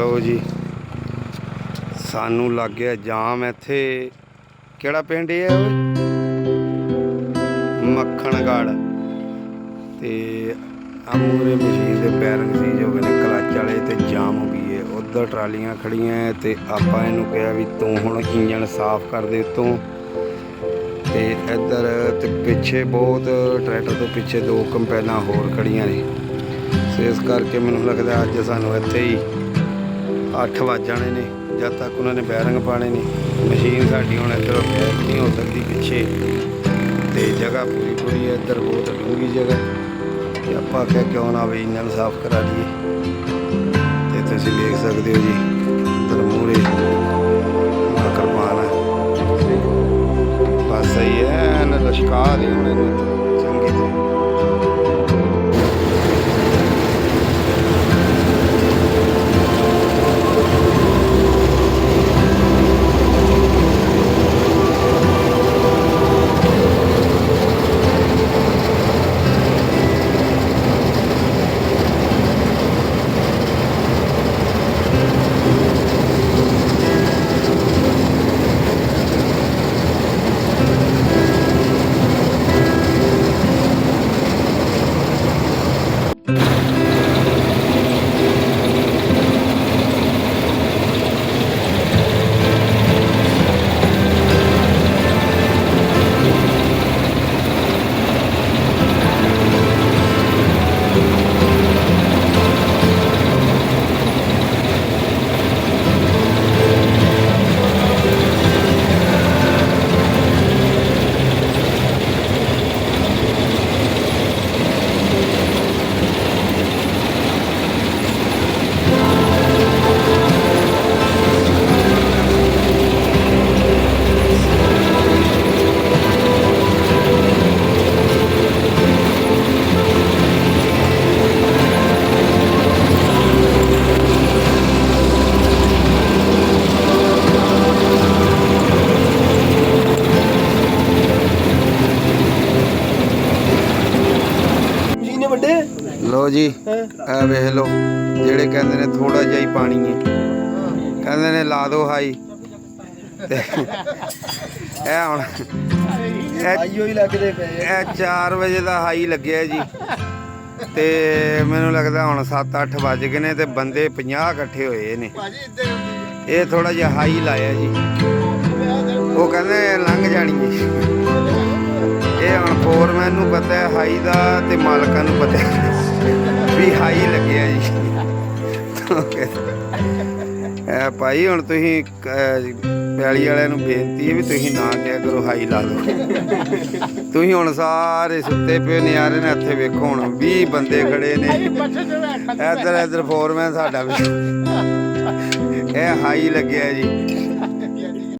ਲਓ ਜੀ। ਸਾਨੂੰ ਲੱਗ ਗਿਆ ਜਾਮ ਇੱਥੇ। ਕਿਹੜਾ ਪਿੰਡ ਇਹ ਹੈ ਓਏ? ਮੱਖਣਗੜ। ਤੇ ਅਮੂਰੇ ਮਸ਼ੀਨ ਦੇ ਬੈਰਿੰਗ ਸੀ ਜੋ ਕਿ ਕਲੱਚ ਵਾਲੇ ਤੇ ਜਾਮ ਹੋ ਗਈ ਹੈ ਉਧਰ ਟਰਾਲੀਆਂ ਖੜੀਆਂ ਹੈ ਤੇ ਆਪਾਂ ਇਹਨੂੰ ਕਿਹਾ ਵੀ ਤੂੰ ਹੁਣ ਇੰਜਣ ਸਾਫ਼ ਕਰ ਦੇ ਤੂੰ ਤੇ ਇੱਧਰ ਤੇ ਪਿੱਛੇ ਬਹੁਤ ਟਰੈਕਟਰ ਤੋਂ ਪਿੱਛੇ ਦੋ ਕੰਪੈਨਾਂ ਹੋਰ ਖੜੀਆਂ ਨੇ। ਸੋ ਇਸ ਕਰਕੇ ਮੈਨੂੰ ਲੱਗਦਾ ਅੱਜ ਸਾਨੂੰ ਇੱਥੇ ਹੀ 8 ਵੱਜ ਜਾਣੇ ਨੇ, ਜਦ ਤੱਕ ਉਹਨਾਂ ਨੇ ਬੈਰਿੰਗ ਪਾਣੇ ਨੇ। ਮਸ਼ੀਨ ਸਾਡੀ ਹੁਣ ਇੱਧਰ ਨਹੀਂ ਹੋ ਸਕਦੀ ਪਿੱਛੇ। ਤੇ ਜਗ੍ਹਾ ਪੂਰੀ ਪੂਰੀ ਹੈ, ਇੱਧਰ ਬਹੁਤ ਡੂੰਘੀ ਜਗ੍ਹਾ। ਤੇ ਆਪਾਂ ਕਿਹਾ ਕਿਉਂ ਨਾ ਵੀ ਨੂੰ ਸਾਫ਼ ਕਰਾ ਲਈਏ। ਤੇ ਤੁਸੀਂ ਦੇਖ ਸਕਦੇ ਹੋ ਜੀ, ਇੱਧਰ ਮੂਰੇ ਕਿਰਪਾਨ ਹੈ। ਬਸ ਸਹੀ ਹੈ ਨਾ ਲਸ਼ਕਾ ਦੇ ਹੁਣ ਇਹਨੂੰ ਵੱਡੇ ਲੋ ਜੀ ਹਾਂ? ਇਹ ਵੇਖ ਲਓ ਜਿਹੜੇ ਕਹਿੰਦੇ ਨੇ ਥੋੜਾ ਜਿਹਾ ਹੀ ਪਾਣੀ ਹੈ। ਕਹਿੰਦੇ ਨੇ ਲਾ ਦਿਓ ਹਾਈ। ਇਹ ਹੁਣ ਇਹ ਆਈਓ ਹੀ ਲੱਗਦੇ ਪਏ। ਇਹ 4 ਵਜੇ ਦਾ ਹਾਈ ਲੱਗਿਆ ਜੀ। ਤੇ ਮੈਨੂੰ ਲੱਗਦਾ ਹੁਣ 7-8 ਵੱਜ ਗਏ ਨੇ ਤੇ ਬੰਦੇ 50 ਇਕੱਠੇ ਹੋਏ ਨੇ। ਇਹ ਥੋੜਾ ਜਿਹਾ ਹਾਈ ਲਾਇਆ ਜੀ। ਉਹ ਕਹਿੰਦੇ ਲੰਘ ਜਾਣੀ ਹੈ। ਇਹ ਹੁਣ ਫੋਰਮੈਨ ਨੂੰ ਪਤਾ ਹੈ ਹਾਈ ਦਾ ਤੇ ਮਾਲਕਾਂ ਨੂੰ ਪਤਾ ਹੈ। ਵੀ ਹਾਈ ਲੱਗਿਆ ਜੀ। ਇਹ ਭਾਈ ਹੁਣ ਤੁਸੀਂ ਪੈਲੀ ਵਾਲਿਆਂ ਨੂੰ ਬੇਨਤੀ ਹੈ ਵੀ ਤੁਸੀਂ ਨਾ ਕਿਹਾ ਕਰੋ ਹਾਈ ਲਾ ਦਿਓ। ਤੁਸੀਂ ਹੁਣ ਸਾਰੇ ਸੁੱਤੇ ਪਏ ਨਿਆਰੇ ਨੇ ਇੱਥੇ ਵੇਖੋ ਹੁਣ 20 ਬੰਦੇ ਖੜੇ ਨੇ। ਇੱਧਰ ਇੱਧਰ ਫੋਰਮੈਨ ਸਾਡਾ ਵੀ। ਇਹ ਹਾਈ ਲੱਗਿਆ ਜੀ।